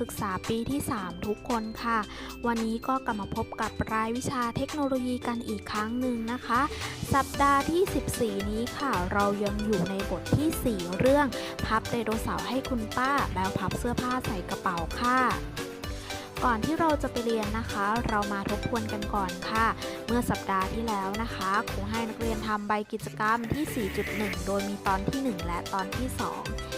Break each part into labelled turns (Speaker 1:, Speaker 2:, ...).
Speaker 1: ศึกษาปีที่ 3 ทุกคนค่ะ วันนี้ก็กลับมาพบกับรายวิชาเทคโนโลยีกันอีกครั้งหนึ่งนะคะ สัปดาห์ที่ 14 นี้ค่ะ เรายังอยู่ในบทที่ 4 เรื่องพับไดโนเสาร์ให้คุณป้า แล้วพับเสื้อผ้าใส่กระเป๋าค่ะก่อนที่เราจะไปเรียนนะคะ เรามาทบทวนกันก่อนค่ะ เมื่อสัปดาห์ที่แล้วนะคะครูให้นักเรียนทำใบกิจกรรมที่ 4.1 โดยมีตอนที่ 1 และตอนที่ 2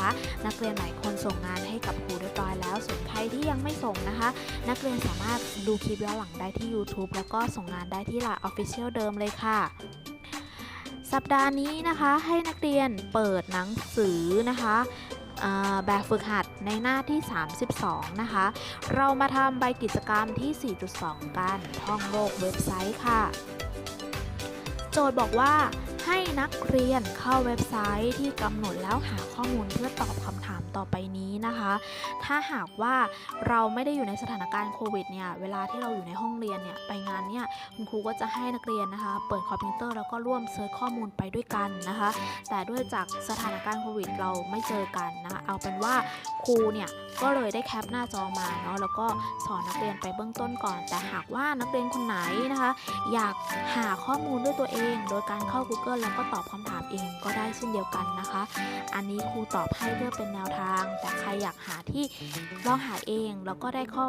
Speaker 1: นะคะนักเรียนหลายคนส่งงานให้กับครูเรียบร้อยแล้ว ส่วนใครที่ยังไม่ส่งนะคะ นักเรียนสามารถดูคลิปย้อนหลังได้ที่ YouTube แล้วก็ส่งงานได้ที่ Line Official เดิมเลยค่ะสัปดาห์นี้นะคะให้นักเรียนเปิดหนังสือนะคะแบบฝึกหัดในหน้าที่ 32 นะคะ เรามาทำใบกิจกรรมที่ 4.2 กันท่องโลกเว็บไซต์ค่ะ โจทย์บอกว่า ให้นักเรียนเข้าเว็บไซต์ที่กำหนดแล้วหาข้อมูลเพื่อตอบคำถาม ต่อไปนี้นะคะ ถ้าหากว่าเราไม่ได้อยู่ในสถานการณ์โควิดเนี่ยเวลาที่เราอยู่ในห้องเรียนเนี่ยไปงานเนี่ยคุณครูก็จะให้นักเรียนนะคะ เปิดคอมพิวเตอร์แล้วก็ร่วมเซิร์ชข้อมูลไปด้วยกันนะคะ แต่ด้วยจากสถานการณ์โควิดเราไม่เจอกันนะคะเอาเป็นว่าครูเนี่ยก็เลยได้แคปหน้าจอมาเนาะแล้วก็สอนนักเรียนไปเบื้องต้นก่อน แต่หากว่านักเรียนคนไหนนะคะ อยากหาข้อมูลด้วยตัวเอง โดยการเข้า Google แล้วก็ตอบคำถามเองก็ได้เช่นเดียวกันนะคะ อันนี้ครูตอบให้เพื่อเป็นแนวทางแต่ใครอยากหาที่ลองหาเอง แล้วก็ได้ข้อ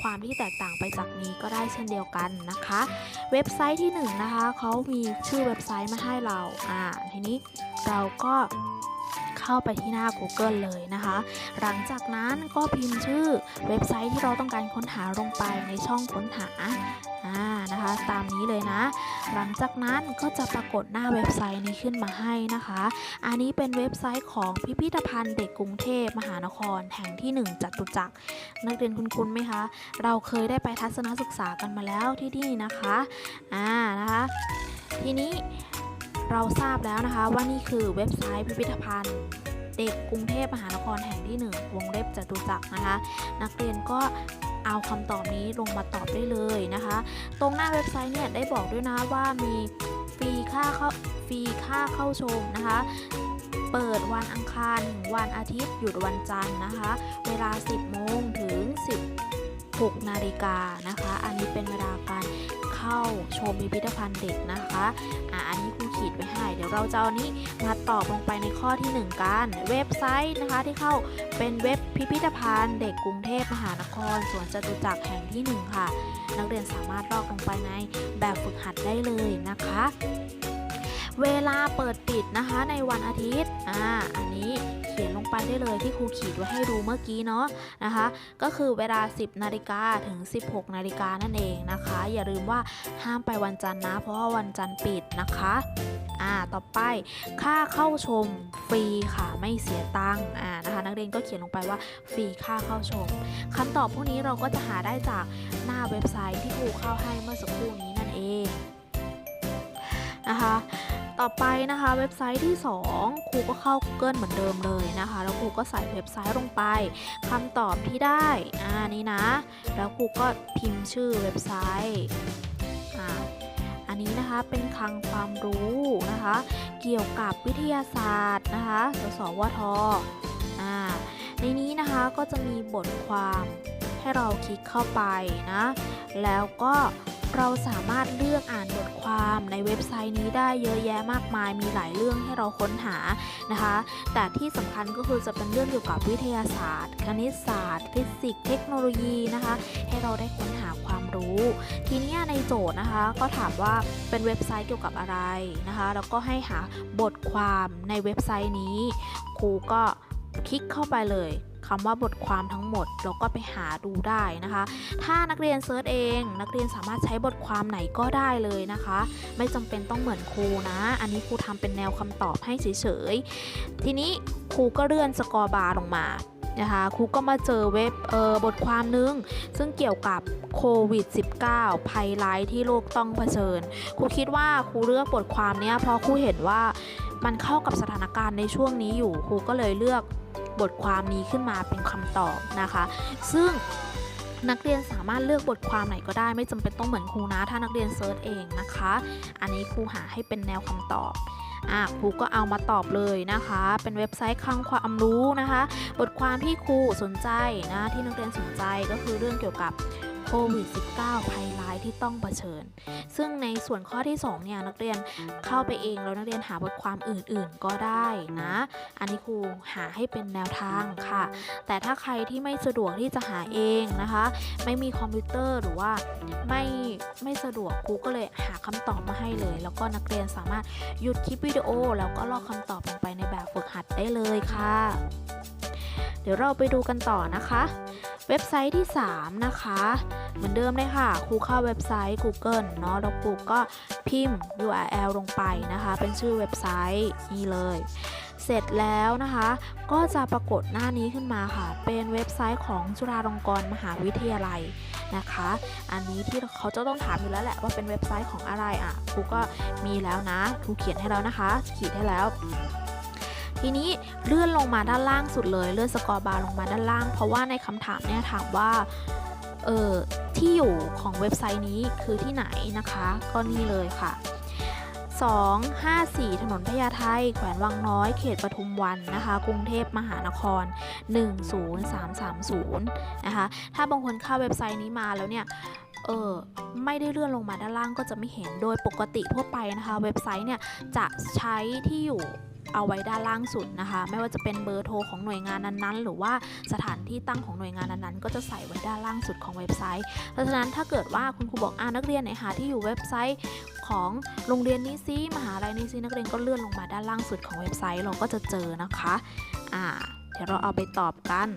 Speaker 1: ความที่แตกต่างไปจากนี้ก็ได้เช่นเดียวกันนะคะ เว็บไซต์ที่1นงนะคะเขามีชื่อเว็บไซต์มาให้เราอ่าทีนี้เราก็ เข้าไปที่หน้า Google เลยนะคะ หลังจากนั้นก็พิมพ์ชื่อเว็บไซต์ที่เราต้องการค้นหาลงไปในช่องค้นหาอ่านะคะ ตามนี้เลยนะ หลังจากนั้นก็จะปรากฏหน้าเว็บไซต์นี้ขึ้นมาให้นะคะ อันนี้เป็นเว็บไซต์ของพิพิธภัณฑ์เด็กกรุงเทพมหานคร แห่งที่ 1จัตุจักรนักเรียนคุ้นๆไหมคะ เราเคยได้ไปทัศนศึกษากันมาแล้วที่นี่นะคะอ่านะคะทีนี้ เราทราบแล้วนะคะว่านี่คือเว็บไซต์พิพิธภัณฑ์เด็กกรุงเทพมหานครแห่งที่ 1 วงเล็บจตุจักรนะคะ นักเรียนก็เอาคำตอบนี้ลงมาตอบได้เลยนะคะ ตรงหน้าเว็บไซต์เนี่ยได้บอกด้วยนะว่ามีฟรีค่าเข้าฟรีค่าเข้าชมนะคะ เปิดวันอังคารถึงวันอาทิตย์หยุดวันจันทร์นะคะ เวลา 10 โมงถึง 16 นาฬิกานะคะ อันนี้เป็นเวลาการเข้าชมพิพิธภัณฑ์เด็กนะคะอะอันนี้ครู ขีดไปให้ เดี๋ยวเราจะเอานี้มาตอบลงไปในข้อที่ 1 กัน เว็บไซต์นะคะที่เข้าเป็นเว็บพิพิธภัณฑ์ เด็กกรุงเทพมหานครสวนจตุจักรแห่งที่ 1 ค่ะ นักเรียนสามารถลอกลงไปในแบบฝึกหัดได้เลยนะคะ เวลาเปิดปิดนะคะในวันอาทิตย์อ่าอันนี้ ขียนลงไปได้เลยที่ครูขีดไว้ให้ดูเมื่อกี้เนาะนะคะ ก็คือเวลา 10 นาฬิกาถึง 16 นาฬิกานั่นเองนะคะ อย่าลืมว่าห้ามไปวันจันทร์นะ เพราะว่าวันจันทร์ปิดนะคะอ่าต่อไปค่าเข้าชมฟรีค่ะไม่เสียตังค์อ่านะคะนักเรียนก็เขียนลงไปว่าฟรีค่าเข้าชมคำตอบพวกนี้เราก็จะหาได้จากหน้าเว็บไซต์ที่ครูเข้าให้เมื่อสักครู่นี้นั่นเองนะคะ ต่อไปนะคะเว็บไซต์ที่ 2 ครูก็เข้า Google เหมือนเดิมเลยนะคะ แล้วครูก็ใส่เว็บไซต์ลงไปคำตอบที่ได้อ่านี่นะ แล้วครูก็พิมพ์ชื่อเว็บไซต์อ่าอันนี้นะคะเป็นคลังความรู้นะคะ เกี่ยวกับวิทยาศาสตร์นะคะสสวทอ่าในนี้นะคะก็จะมีบทความให้เราคลิกเข้าไปนะ แล้วก็ เราสามารถเลือกอ่านบทความในเว็บไซต์นี้ได้เยอะแยะมากมาย มีหลายเรื่องให้เราค้นหานะคะ แต่ที่สำคัญก็คือจะเป็นเรื่องเกี่ยวกับวิทยาศาสตร์ คณิตศาสตร์ ฟิสิกส์ เทคโนโลยีนะคะ ให้เราได้ค้นหาความรู้ ทีนี้ในโจทย์นะคะก็ถามว่าเป็นเว็บไซต์เกี่ยวกับอะไรนะคะ แล้วก็ให้หาบทความในเว็บไซต์นี้ ครูก็คลิกเข้าไปเลย คำว่าบทความทั้งหมดแล้วก็ไปหาดูได้นะคะ ถ้านักเรียนเซิร์ชเอง นักเรียนสามารถใช้บทความไหนก็ได้เลยนะคะ ไม่จำเป็นต้องเหมือนครูนะ อันนี้ครูทำเป็นแนวคำตอบให้เฉยๆ ทีนี้ครูก็เลื่อนสกอร์บาร์ลงมานะคะครูก็มาเจอเว็บเออบทความนึง ซึ่งเกี่ยวกับโควิด -19 ภัยร้ายที่โลกต้องเผชิญครูคิดว่าครูเลือกบทความนี้เพราะครูเห็นว่ามันเข้ากับสถานการณ์ในช่วงนี้อยู่ครูก็เลยเลือก บทความนี้ขึ้นมาเป็นคำตอบนะคะ ซึ่งนักเรียนสามารถเลือกบทความไหนก็ได้ไม่จำเป็นต้องเหมือนครูนะ ถ้านักเรียนเซิร์ชเองนะคะ อันนี้ครูหาให้เป็นแนวคำตอบอะครูก็เอามาตอบเลยนะคะ เป็นเว็บไซต์คลังความรู้นะคะ บทความที่ครูสนใจนะที่นักเรียนสนใจก็คือเรื่องเกี่ยวกับ ควิด -19 ภัยร้ายที่ต้องเผชิญ ซึ่งในส่วนข้อที่2เนี่ยนักเรียนเข้าไปเองแล้วนักเรียนหาบทความอื่นๆ ก็ได้นะ อันนี้ครูหาให้เป็นแนวทางค่ะ แต่ถ้าใครที่ไม่สะดวกที่จะหาเองนะคะ ไม่มีคอมพิวเตอร์หรือว่าไม่ไม่สะดวกครูก็เลยหาคำตอบมาให้เลย แล้วก็นักเรียนสามารถหยุดคลิปวิดีโอ แล้วก็ลอกคำตอบลงไปในแบบฝึกหัดได้เลยค่ะ เดี๋ยวเราไปดูกันต่อนะคะ เว็บไซต์ที่ 3 นะคะ เหมือนเดิมเลยค่ะครูเข้าเว็บไซต์ Google เนาะแล้วครูก็พิมพ์ URL ลงไปนะคะ เป็นชื่อเว็บไซต์นี่เลย เสร็จแล้วนะคะ ก็จะปรากฏหน้านี้ขึ้นมาค่ะ เป็นเว็บไซต์ของจุฬาลงกรณ์มหาวิทยาลัยนะคะ อันนี้ที่เขาจะต้องถามอยู่แล้วแหละว่าเป็นเว็บไซต์ของอะไรอะครูก็มีแล้วนะครูเขียนให้แล้วนะคะขีดให้แล้ว ทีนี้เลื่อนลงมาด้านล่างสุดเลย เลื่อนสกอร์บาร์ลงมาด้านล่าง เพราะว่าในคำถามเนี่ยถามว่าเออที่อยู่ของเว็บไซต์นี้คือที่ไหนนะคะ ก็นี่เลยค่ะ 254 ถนนพญาไทแขวนวังน้อย เขตปทุมวันนะคะ กรุงเทพมหานคร 10330 นะคะ ถ้าบางคนเข้าเว็บไซต์นี้มาแล้วเนี่ย เออไม่ได้เลื่อนลงมาด้านล่างก็จะไม่เห็นโดยปกติทั่วไปนะคะ เว็บไซต์เนี่ยจะใช้ที่อยู่เอาไว้ด้านล่างสุดนะคะ ไม่ว่าจะเป็นเบอร์โทรของหน่วยงานนั้นๆ หรือว่าสถานที่ตั้งของหน่วยงานนั้นๆ ก็จะใส่ไว้ด้านล่างสุดของเว็บไซต์ เพราะฉะนั้นถ้าเกิดว่าคุณครูบอกอ่านักเรียนไหนหาที่อยู่เว็บไซต์ของโรงเรียนนี้ซิมหาลัยนี้ซินักเรียนก็เลื่อนลงมาด้านล่างสุดของเว็บไซต์เราก็จะเจอนะคะอ่าเดี๋ยวเราเอาไปตอบกัน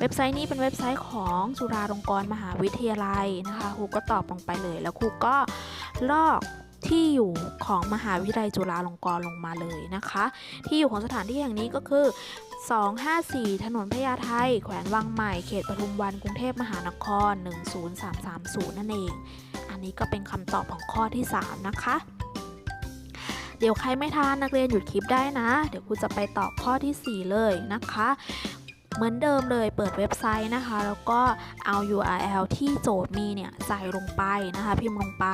Speaker 1: เว็บไซต์นี้เป็นเว็บไซต์ของจุฬาลงกรณ์มหาวิทยาลัยนะคะครูก็ตอบลงไปเลย แล้วครูก็ลอกที่อยู่ของมหาวิทยาลัยจุฬาลงกรณ์ลงมาเลยนะคะ ที่อยู่ของสถานที่แห่งนี้ก็คือ 254 ถนนพญาไทแขวนวังใหม่ เขตปทุมวันกรุงเทพมหานคร 10330 นั่นเอง อันนี้ก็เป็นคำตอบของข้อที่ 3 นะคะ เดี๋ยวใครไม่ทานนักเรียนหยุดคลิปได้นะ เดี๋ยวครูจะไปตอบข้อที่ 4 เลยนะคะ เหมือนเดิมเลยเปิดเว็บไซต์นะคะ แล้วก็เอา URL ที่โจทย์มีเนี่ยใส่ลงไปนะคะ พิมพ์ลงไป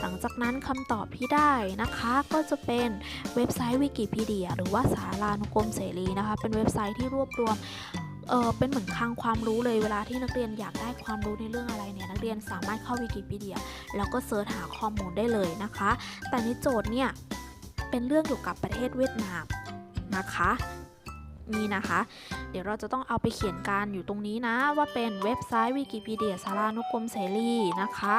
Speaker 1: หลังจากนั้นคำตอบที่ได้นะคะก็จะเป็นเว็บไซต์วิกิพีเดีย หรือว่าสารานุกรมเสรีนะคะ เป็นเว็บไซต์ที่รวบรวมเออเป็นเหมือนคลังความรู้เลยเวลาที่นักเรียนอยากได้ความรู้ในเรื่องอะไรเนี่ยนักเรียนสามารถเข้าวิกิพีเดีย แล้วก็เซิร์ชหาข้อมูลได้เลยนะคะ แต่ในโจทย์เนี่ยเป็นเรื่องเกี่ยวกับประเทศเวียดนามนะคะ นี่นะคะ เดี๋ยวเราจะต้องเอาไปเขียนการอยู่ตรงนี้นะ ว่าเป็นเว็บไซต์วิกิพีเดียสารานุกรมเสรีนะคะ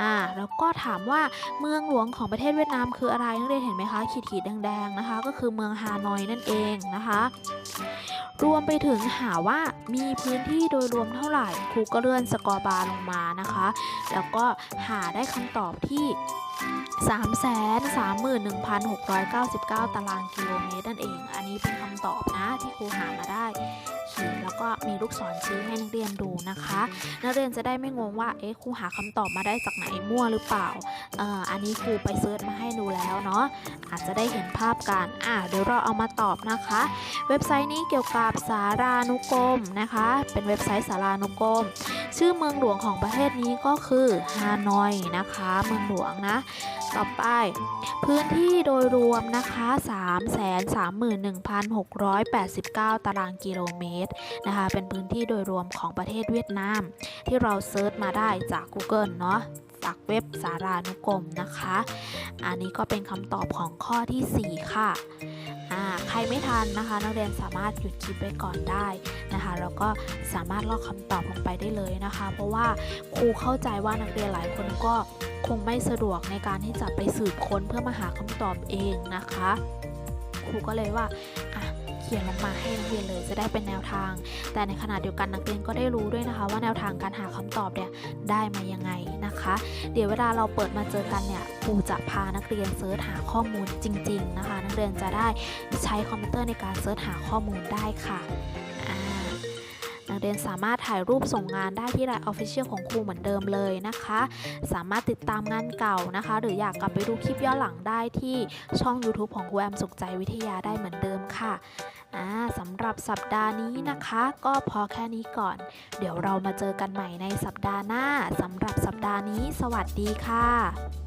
Speaker 1: อ่าแล้วก็ถามว่าเมืองหลวงของประเทศเวียดนามคืออะไรนักเรียนเห็นไหมคะขีดขีดๆแดงๆนะคะ ก็คือเมืองฮานอยนั่นเองนะคะ รวมไปถึงหาว่ามีพื้นที่โดยรวมเท่าไหร่ครูก็เลื่อนสกอร์บาร์ลงมานะคะ แล้วก็หาได้คำตอบที่ 331,699 ตารางกิโลเมตรนั่นเอง อันนี้เป็นคำตอบนะที่ครูหามาได้เขียนแล้วก็มีลูกศรชี้ให้นักเรียนดู นะคะ นักเรียนจะได้ไม่งงว่าเอ๊ะครูหาคำตอบมาได้จากไหนมั่วหรือเปล่าเอ่ออันนี้ครูไปเซิร์ชมาให้ดูแล้วเนาะอาจจะได้เห็นภาพกันอะเดี๋ยวเราเอามาตอบนะคะ เว็บไซต์นี้เกี่ยวกับสารานุกรมนะคะ เป็นเว็บไซต์สารานุกรมชื่อเมืองหลวงของประเทศนี้ก็คือฮานอยนะคะ เมืองหลวงนะ ต่อไป พื้นที่โดยรวมนะคะ331,689 ตารางกิโลเมตรนะคะ เป็นพื้นที่โดยรวมของประเทศเวียดนาม ที่เราเซิร์ชมาได้จาก Google เนาะจากเว็บสารานุกรมนะคะ อันนี้ก็เป็นคำตอบของข้อที่ 4 ค่ะอ่าใครไม่ทันนะคะ นักเรียนสามารถหยุดคลิปไว้ก่อนได้นะคะแล้วก็สามารถลอกคำตอบลงไปได้เลยนะคะ เพราะว่าครูเข้าใจว่านักเรียนหลายคนก็คงไม่สะดวกในการที่จะไปสืบค้นเพื่อมาหาคำตอบเองนะคะ ครูก็เลยว่า ขียนลงมาให้นักเรียนเลยจะได้เป็นแนวทาง แต่ในขณะเดียวกันนักเรียนก็ได้รู้ด้วยนะคะ ว่าแนวทางการหาคำตอบเนี่ยได้มายังไงนะคะ เดี๋ยวเวลาเราเปิดมาเจอกันเนี่ยครูจะพานักเรียนเซิร์ชหาข้อมูลจริง ๆ นะคะ นักเรียนจะได้ใช้คอมพิวเตอร์ในการเซิร์ชหาข้อมูลได้ค่ะ นักเรียนสามารถถ่ายรูปส่งงานได้ที่ไลน์ Official ของครูเหมือนเดิมเลยนะคะ สามารถติดตามงานเก่านะคะ หรืออยากกลับไปดูคลิปย้อนหลังได้ที่ช่อง YouTube ของครูแอมสุขใจวิทยาได้เหมือนเดิมค่ะสำหรับสัปดาห์นี้นะคะ ก็พอแค่นี้ก่อน เดี๋ยวเรามาเจอกันใหม่ในสัปดาห์หน้าสำหรับสัปดาห์นี้ สวัสดีค่ะ